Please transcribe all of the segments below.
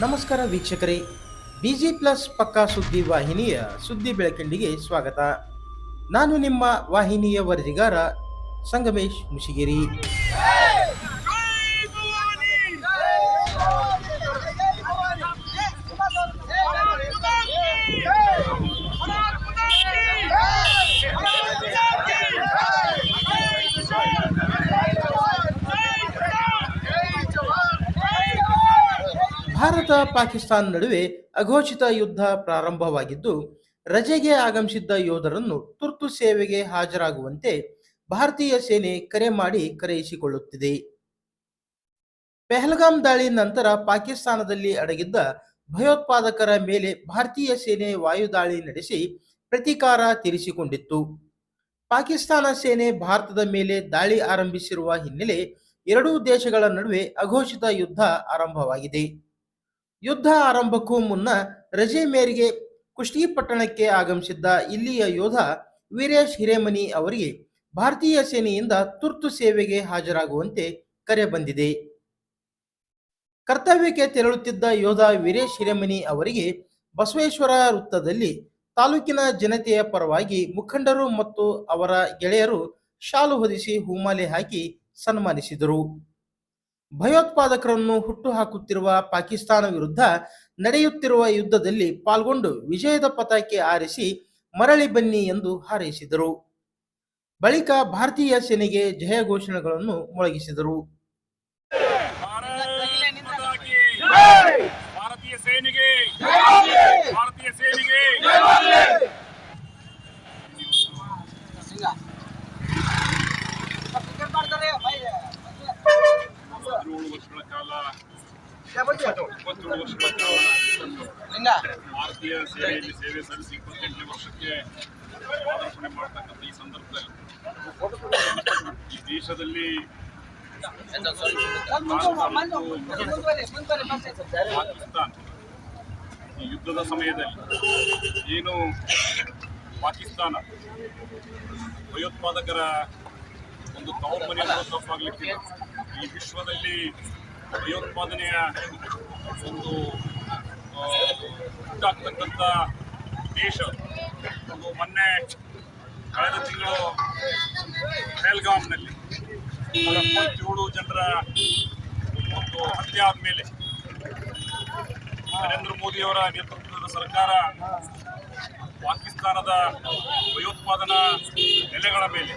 ನಮಸ್ಕಾರ ವೀಕ್ಷಕರೇ. Busy plus ಪಕ್ಕಾ ಸುದ್ದಿ ವಾಹಿನಿಯ ಸುದ್ದಿ ಬೆಳಕಿಂಡಿಗೆ ಸ್ವಾಗತ. ನಾನು ನಿಮ್ಮ ವಾಹಿನಿಯ ವರದಿಗಾರ ಸಂಗಮೇಶ್ ಮುಶಿಗಿರಿ ಭಾರತ ಪಾಕಿಸ್ತಾನ ನಡುವೆ ಅಘೋಷಿತ ಯುದ್ಧ ಪ್ರಾರಂಭವಾಗಿದ್ದು, ರಜೆಗೆ ಆಗಮಿಸಿದ್ದ ಯೋಧರನ್ನು ತುರ್ತು ಸೇವೆಗೆ ಹಾಜರಾಗುವಂತೆ ಭಾರತೀಯ ಸೇನೆ ಕರೆ ಮಾಡಿ ಕರೆಯಿಸಿಕೊಳ್ಳುತ್ತಿದೆ. ಪೆಹಲ್ಗಾಮ್ ದಾಳಿ ನಂತರ ಪಾಕಿಸ್ತಾನದಲ್ಲಿ ಅಡಗಿದ್ದ ಭಯೋತ್ಪಾದಕರ ಮೇಲೆ ಭಾರತೀಯ ಸೇನೆ ವಾಯುದಾಳಿ ನಡೆಸಿ ಪ್ರತೀಕಾರ ತೀರಿಸಿಕೊಂಡಿತ್ತು. ಪಾಕಿಸ್ತಾನ ಸೇನೆ ಭಾರತದ ಮೇಲೆ ದಾಳಿ ಆರಂಭಿಸಿರುವ ಹಿನ್ನೆಲೆ ಎರಡೂ ದೇಶಗಳ ನಡುವೆ ಅಘೋಷಿತ ಯುದ್ಧ ಆರಂಭವಾಗಿದೆ. ಯುದ್ಧ ಆರಂಭಕ್ಕೂ ಮುನ್ನ ರಜೆ ಮೇರೆಗೆ ಕುಷ್ಟಗಿ ಪಟ್ಟಣಕ್ಕೆ ಆಗಮಿಸಿದ್ದ ಇಲ್ಲಿಯ ಯೋಧ ವೀರೇಶ್ ಹಿರೇಮನಿ ಅವರಿಗೆ ಭಾರತೀಯ ಸೇನೆಯಿಂದ ತುರ್ತು ಸೇವೆಗೆ ಹಾಜರಾಗುವಂತೆ ಕರೆ ಬಂದಿದೆ. ಕರ್ತವ್ಯಕ್ಕೆ ತೆರಳುತ್ತಿದ್ದ ಯೋಧ ವೀರೇಶ್ ಹಿರೇಮನಿ ಅವರಿಗೆ ಬಸವೇಶ್ವರ ವೃತ್ತದಲ್ಲಿ ತಾಲೂಕಿನ ಜನತೆಯ ಪರವಾಗಿ ಮುಖಂಡರು ಮತ್ತು ಅವರ ಗೆಳೆಯರು ಶಾಲು ಹೊದಿಸಿ ಹೂಮಾಲೆ ಹಾಕಿ ಸನ್ಮಾನಿಸಿದರು. ಭಯೋತ್ಪಾದಕರನ್ನು ಹುಟ್ಟುಹಾಕುತ್ತಿರುವ ಪಾಕಿಸ್ತಾನ ವಿರುದ್ಧ ನಡೆಯುತ್ತಿರುವ ಯುದ್ಧದಲ್ಲಿ ಪಾಲ್ಗೊಂಡು ವಿಜಯದ ಪತಾಕೆ ಆರಿಸಿ ಮರಳಿ ಬನ್ನಿ ಎಂದು ಹಾರೈಸಿದರು. ಬಳಿಕ ಭಾರತೀಯ ಸೇನೆಗೆ ಜಯ ಘೋಷಣೆಗಳನ್ನು ಮೊಳಗಿಸಿದರು. ಭಾರತ್ ಭಾರತೀಯ ಸೇನೆಗೆ ಭಾರತೀಯ ಸೇನೆಯಲ್ಲಿ ಸೇವೆ ಸಲ್ಲಿಸಿ ಇಪ್ಪತ್ತೆಂಟನೇ ವರ್ಷಕ್ಕೆ ಪಾದಾರ್ಪಣೆ ಮಾಡ್ತಕ್ಕಂಥ ಈ ಸಂದರ್ಭದಲ್ಲಿ ಈ ದೇಶದಲ್ಲಿ ಪಾಕಿಸ್ತಾನ ಈ ಯುದ್ಧದ ಸಮಯದಲ್ಲಿ ಏನು ಪಾಕಿಸ್ತಾನ ಭಯೋತ್ಪಾದಕರ ಒಂದು ತವರ್ಮನೆ ತಪ್ಪಾಗಲಿಕ್ಕೆ ಈ ವಿಶ್ವದಲ್ಲಿ ಭಯೋತ್ಪಾದನೆಯ ಒಂದು ಆ, ಆಗ್ತಕ್ಕಂಥ ದೇಶ ಮೊನ್ನೆ ಕಳೆದ ತಿಂಗಳು ಪಹಲ್ಗಾಮ್ನಲ್ಲಿ ಏಳು ಜನರ ಒಂದು ಹತ್ಯೆ ಆದಮೇಲೆ ನರೇಂದ್ರ ಮೋದಿಯವರ ನೇತೃತ್ವದ ಸರ್ಕಾರ ಪಾಕಿಸ್ತಾನದ ಭಯೋತ್ಪಾದನಾ ನೆಲೆಗಳ ಮೇಲೆ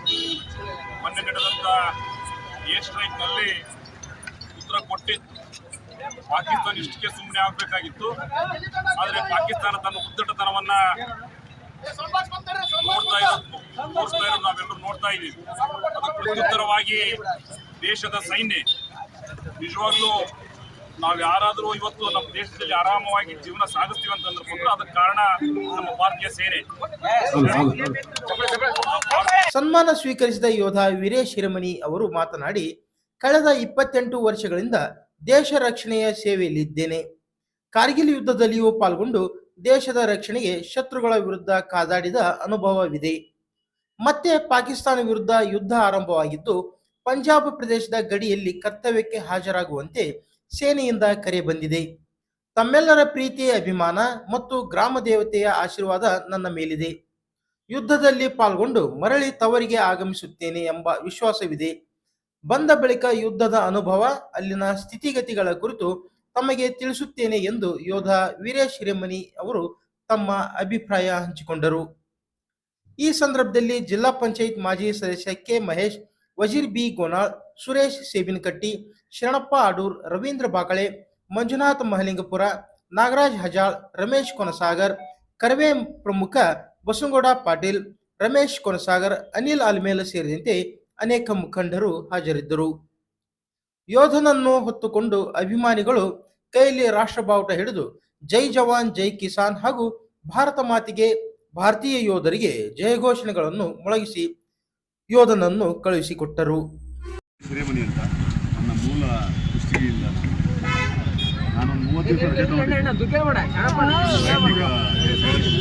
ಮೊನ್ನೆ ನಡೆದಂಥ ಏರ್ ಸ್ಟ್ರೈಕ್ನಲ್ಲಿ ಉತ್ತರ ಕೊಟ್ಟಿತ್ತು. ಪಾಕಿಸ್ತಾನ ಇಷ್ಟಕ್ಕೆ ಸುಮ್ಮನೆ ಆಗಬೇಕಾಗಿತ್ತು. ಆದರೆ ಪಾಕಿಸ್ತಾನ ತನ್ನ ಉದ್ದಟತನವನ್ನ ನೋಡ್ತಾ ಇರೋದು ನಾವೆಲ್ಲರೂ ನೋಡ್ತಾ ಇದ್ದೀವಿ. ಅದು ಪ್ರತ್ಯುತ್ತರವಾಗಿ ದೇಶದ ಸೈನ್ಯ, ನಿಜವಾಗ್ಲೂ ನಾವು ಯಾರಾದರೂ ಇವತ್ತು ನಮ್ಮ ದೇಶದಲ್ಲಿ ಆರಾಮವಾಗಿ ಜೀವನ ಸಾಗಿಸ್ತೀವಿ ಅಂತಂದ್ರೆ ಬಂದ್ರೆ ಅದಕ್ಕೆ ಕಾರಣ ನಮ್ಮ ಭಾರತೀಯ ಸೇನೆ. ಸನ್ಮಾನ ಸ್ವೀಕರಿಸಿದ ಯೋಧ ವೀರೇಶ್ ಹಿರಮನಿ ಅವರು ಮಾತನಾಡಿ, ಕಳೆದ ಇಪ್ಪತ್ತೆಂಟು ವರ್ಷಗಳಿಂದ ದೇಶ ರಕ್ಷಣೆಯ ಸೇವೆಯಲ್ಲಿದ್ದೇನೆ. ಕಾರ್ಗಿಲ್ ಯುದ್ಧದಲ್ಲಿಯೂ ಪಾಲ್ಗೊಂಡು ದೇಶದ ರಕ್ಷಣೆಗೆ ಶತ್ರುಗಳ ವಿರುದ್ಧ ಕಾದಾಡಿದ ಅನುಭವವಿದೆ. ಮತ್ತೆ ಪಾಕಿಸ್ತಾನ ವಿರುದ್ಧ ಯುದ್ಧ ಆರಂಭವಾಗಿದ್ದು, ಪಂಜಾಬ್ ಪ್ರದೇಶದ ಗಡಿಯಲ್ಲಿ ಕರ್ತವ್ಯಕ್ಕೆ ಹಾಜರಾಗುವಂತೆ ಸೇನೆಯಿಂದ ಕರೆ ಬಂದಿದೆ. ತಮ್ಮೆಲ್ಲರ ಪ್ರೀತಿ ಅಭಿಮಾನ ಮತ್ತು ಗ್ರಾಮ ದೇವತೆಯ ಆಶೀರ್ವಾದ ನನ್ನ ಮೇಲಿದೆ. ಯುದ್ಧದಲ್ಲಿ ಪಾಲ್ಗೊಂಡು ಮರಳಿ ತವರಿಗೆ ಆಗಮಿಸುತ್ತೇನೆ ಎಂಬ ವಿಶ್ವಾಸವಿದೆ. ಬಂದ ಬಳಿಕ ಯುದ್ಧದ ಅನುಭವ, ಅಲ್ಲಿನ ಸ್ಥಿತಿಗತಿಗಳ ಕುರಿತು ತಮಗೆ ತಿಳಿಸುತ್ತೇನೆ ಎಂದು ಯೋಧ ವೀರೇಶ್ ಹಿರೇಮನಿ ಅವರು ತಮ್ಮ ಅಭಿಪ್ರಾಯ ಹಂಚಿಕೊಂಡರು. ಈ ಸಂದರ್ಭದಲ್ಲಿ ಜಿಲ್ಲಾ ಪಂಚಾಯತ್ ಮಾಜಿ ಸದಸ್ಯ ಕೆ ಮಹೇಶ್, ವಜೀರ್ ಬಿ ಗೋನಾಳ್, ಸುರೇಶ್ ಸೇಬಿನಕಟ್ಟಿ, ಶರಣಪ್ಪ ಅಡೂರ್ ರವೀಂದ್ರ ಬಾಕಳೆ, ಮಂಜುನಾಥ್ ಮಹಲಿಂಗಪುರ, ನಾಗರಾಜ್ ಹಜಾಳ್, ರಮೇಶ್ ಕೊನಸಾಗರ್, ಕರವೇ ಪ್ರಮುಖ ಬಸವಗೌಡ ಪಾಟೀಲ್, ರಮೇಶ್ ಕೊನಸಾಗರ್, ಅನಿಲ್ ಆಲ್ಮೇಲ್ ಸೇರಿದಂತೆ ಅನೇಕ ಮುಖಂಡರು ಹಾಜರಿದ್ದರು. ಯೋಧನನ್ನು ಹೊತ್ತುಕೊಂಡು ಅಭಿಮಾನಿಗಳು ಕೈಯಲ್ಲಿ ರಾಷ್ಟ್ರಬಾವುಟ ಹಿಡಿದು ಜೈ ಜವಾನ್, ಜೈ ಕಿಸಾನ್ ಹಾಗೂ ಭಾರತ ಮಾತಿಗೆ, ಭಾರತೀಯ ಯೋಧರಿಗೆ ಜಯಘೋಷಣೆಗಳನ್ನು ಮೊಳಗಿಸಿ ಯೋಧನನ್ನು ಕಳುಹಿಸಿಕೊಟ್ಟರು.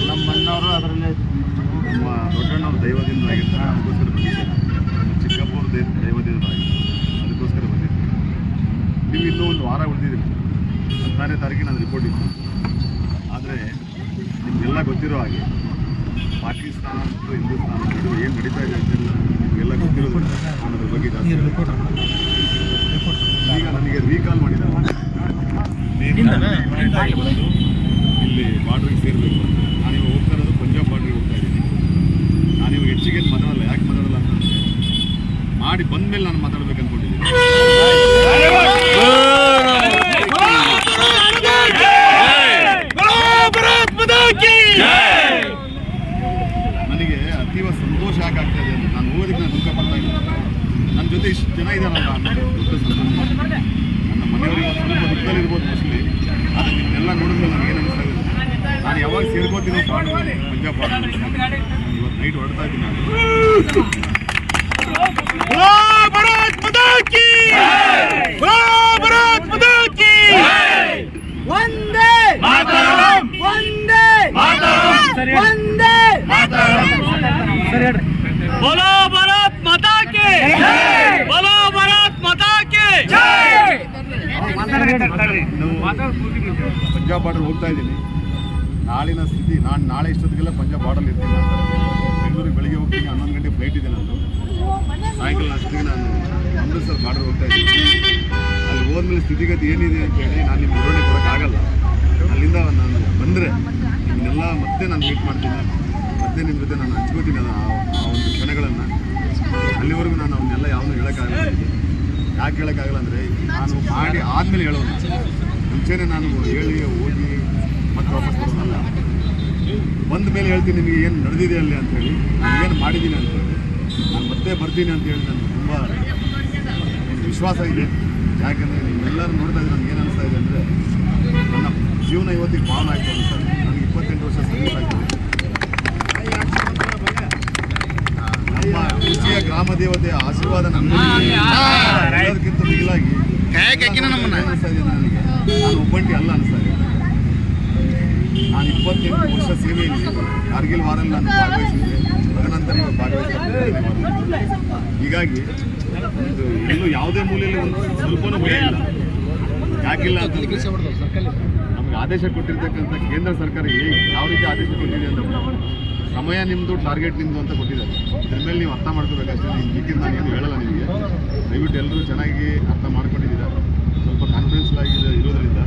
ನಮ್ಮ ಅಣ್ಣವರು ಅದರಲ್ಲೇ ನಮ್ಮ ದೈವದಿಂದ ಆಗಿರ್ತಾರೆ ಚಿಕ್ಕಪ್ಪವ್ರ ದೈ ದೈವದಿಂದ ಅದಕ್ಕೋಸ್ಕರ ಬಂದಿದ್ದೀನಿ ನೀವು ಇನ್ನೂ ಒಂದು ವಾರ ಉಳಿದಿದ್ದೀರಿ ಹದಿನಾರನೇ ತಾರೀಕಿಗೆ ನಾನು ರಿಪೋರ್ಟ್ ಇತ್ತು ಆದರೆ ನಿಮಗೆಲ್ಲ ಗೊತ್ತಿರೋ ಹಾಗೆ ಪಾಕಿಸ್ತಾನ ಮತ್ತು ಹಿಂದೂಸ್ತಾನ ನಡುವೆ ಏನು ನಡೀತಾ ಇದೆ ಅಂತೆಲ್ಲ ನಿಮಗೆಲ್ಲ ಗೊತ್ತಿರೋದು ನಾನು ಅದ್ರ ಬಗ್ಗೆ ಜಾಸ್ತಿ ಈಗ ನನಗೆ ರೀಕಾಲ್ ಮಾಡಿದ್ದಾರೆ ಬಂದು? ಇಲ್ಲಿ ಬಾರ್ಡ್ರಿಗೆ ಸೇರಬೇಕು ಅಂತ. ನಾನು ಇವಾಗ ಹೋಗ್ತಾ ಇರೋದು ಪಂಜಾಬ್ ಬಾರ್ಡ್ರಿಗೆ ಹೋಗ್ತಾ ಇದ್ದೀನಿ. ನಾನು ಇವಾಗ ಹೆಚ್ಚಿಗೆ ಅಂತಂದರೆ ಮಾಡಿ ಬಂದಮೇಲೆ ನಾನು ಮಾತಾಡ್ಬೇಕು ಅನ್ಕೊಂಡಿದ್ದೀನಿ. ನನಗೆ ಅತೀವ ಸಂತೋಷ ಯಾಕಾಗ್ತಾ ಇದೆ ನಾನು ಹೋಗೋದಕ್ಕೆ ನಾನು ದುಃಖ ಪಡ್ತಾ ಇದ್ದೀನಿ. ನನ್ನ ಜೊತೆ ಇಷ್ಟು ಜನ ಇದ್ದಾರಲ್ಲ ಅನ್ನೋದು ದೊಡ್ಡ ಸಂತೋಷ. ನನ್ನ ಮನೆಯವರಿಗೆ ಸ್ವಲ್ಪ ದುಃಖದಲ್ಲಿ ಇರ್ಬೋದು ಮೋಸ್ಟ್ಲಿ ಆದರೆ ನೋಡಿದ್ಮೇಲೆ ನನಗೆ ಏನು ಅನಿಸ್ತಾ ಇದೆ ನಾನು ಯಾವಾಗ ಸೇರ್ಕೋತೀನೋ ಪಾಡು ಪಂಜಾಬ್ ಇವತ್ತು ನೈಟ್ ಹೊಡ್ತಾ ಇದ್ದೀನಿ ಒಂದೇ ಒಂದೇ ಒಂದೇ बोलो भारत माता की बोलो भारत माता की ನಾವು ಪಂಜಾಬ್ ಬಾರ್ಡರ್ ಹೋಗ್ತಾ ಇದ್ದೀನಿ ನಾಳಿನ ಸ್ಥಿತಿ ನಾನು ನಾಳೆ ಇಷ್ಟೊತ್ತಿಗೆಲ್ಲ ಪಂಜಾಬ್ ಬಾರ್ಡರ್ ಇರ್ತೀನಿ ನಾನು. ಬೆಂಗಳೂರಿಗೆ ಬೆಳಿಗ್ಗೆ ಹೋಗ್ತೀನಿ ಹನ್ನೊಂದು ಗಂಟೆ ಫ್ಲೈಟ್ ಇದೆ ನಂದು ಸಾಯಂಕಾಲ ಅಷ್ಟಿಗೆ ನಾನು ಅಮೃತ್ಸರ್ ಬಾರ್ಡರ್ ಹೋಗ್ತಾ ಇದ್ದೀನಿ. ಅಲ್ಲಿ ಹೋದ್ಮೇಲೆ ಸ್ಥಿತಿಗತಿ ಏನಿದೆ ಅಂತ ಹೇಳಿ ನಾನು ನಿಮ್ಗೆ ವಿವರಣೆ ಕೊಡೋಕ್ಕಾಗಲ್ಲ ಅಲ್ಲಿಂದ ನಾನು ಬಂದರೆ ನಿಮ್ಮನ್ನೆಲ್ಲ ಮತ್ತೆ ನಾನು ಮೀಟ್ ಮಾಡ್ತೀನಿ. ಮತ್ತೆ ನಿಮ್ಮ ಜೊತೆ ನಾನು ಹಂಚ್ಕೋತೀನಿ ಅದು ಆ ಒಂದು ಕ್ಷಣಗಳನ್ನು. ಅಲ್ಲಿವರೆಗೂ ನಾನು ಅವನ್ನೆಲ್ಲ ಯಾವನ್ನೂ ಹೇಳೋಕ್ಕಾಗಲ್ಲ ಯಾಕೆ ಹೇಳೋಕ್ಕಾಗಲ್ಲ ಅಂದರೆ ನಾನು ಮಾಡಿ ಆದಮೇಲೆ ಹೇಳೋದು ಮುಂಚೆನೇ ನಾನು ಹೇಳಿ, ಹೋಗಿ ಮತ್ತೆ ವಾಪಸ್ ಬರೋದಲ್ಲ ಬಂದ ಮೇಲೆ ಹೇಳ್ತೀನಿ ನಿಮಗೆ ಏನು ನಡೆದಿದೆ ಅಲ್ಲಿ ನಾನು ಏನು ಮಾಡಿದ್ದೀನಿ ಅಂತೇಳಿ ನಾನು ಮತ್ತೆ ಬರ್ತೀನಿ ಅಂತ ಹೇಳಿ ನನಗೆ ತುಂಬ ಒಂದು ವಿಶ್ವಾಸ ಇದೆ. ಯಾಕೆಂದರೆ ನೀವೆಲ್ಲರೂ ನೋಡಿದಾಗ ಇದ್ರೆ ನನಗೆ ಏನು ಅನಿಸ್ತಾ ಇದೆ ಅಂದರೆ ನನ್ನ ಜೀವನ ಇವತ್ತಿಗೆ ಭಾಳ ಆಯಿತು ಸರ್ ನನಗೆ ಇಪ್ಪತ್ತೆಂಟು ವರ್ಷ ಸರ್ವಿಸ್ ಆಯಿತು ನಮ್ಮ ಕೃಷಿಯ ಗ್ರಾಮ ದೇವತೆಯ ಆಶೀರ್ವಾದ ನಮ್ಮಲ್ಲಿ ಮಿಗಿಲಾಗಿ ಅನಿಸ್ತಾ ಇದೆ ನನಗೆ ನಾನು ಒಬ್ಬಂಟಿ ಅಲ್ಲ ಅನಿಸ್ತಾ ಇದೆ. ನಾನು ಇಪ್ಪತ್ತೆಂಟು ವರ್ಷ ಸೇವೆಯಲ್ಲಿ ಕಾರ್ಗಿಲ್ ವಾರಲ್ಲಿ ನಾನು ಭಾಗವಹಿಸಿದ್ದೆ. ತದನಂತರ ಇವಾಗ ಭಾಗವಹಿಸಿದ್ದೆ ಹೀಗಾಗಿ ಒಂದು ಎಲ್ಲೂ ಯಾವುದೇ ಮೂಲೆಯಲ್ಲಿ ಒಂದು ಸ್ವಲ್ಪನೂ ಭಯ ಇಲ್ಲ. ಯಾಕಿಲ್ಲ ಅಂತ ನಮಗೆ ಆದೇಶ ಕೊಟ್ಟಿರ್ತಕ್ಕಂಥ ಕೇಂದ್ರ ಸರ್ಕಾರ ಏನು ಯಾವ ರೀತಿ ಆದೇಶ ಕೊಟ್ಟಿದೆ ಅಂತ ಸಮಯ ನಿಮ್ಮದು ಟಾರ್ಗೆಟ್ ನಿಮ್ಮದು ಅಂತ ಕೊಟ್ಟಿದ್ದಾರೆ. ಇದ್ರ ಮೇಲೆ ನೀವು ಅರ್ಥ ಮಾಡ್ಕೋಬೇಕಷ್ಟೇ ನೀವು ಮಿಕ್ಕಿದ್ದು ನಾನು ಏನು ಹೇಳಲ್ಲ ನಿಮಗೆ. ದಯವಿಟ್ಟು ಎಲ್ಲರೂ ಚೆನ್ನಾಗಿ ಅರ್ಥ ಮಾಡ್ಕೊಂಡಿದ್ದೀರಾ. ಸ್ವಲ್ಪ ಕಾನ್ಫಿಡೆನ್ಸ್ ಆಗಿದೆ ಇರೋದ್ರಿಂದ.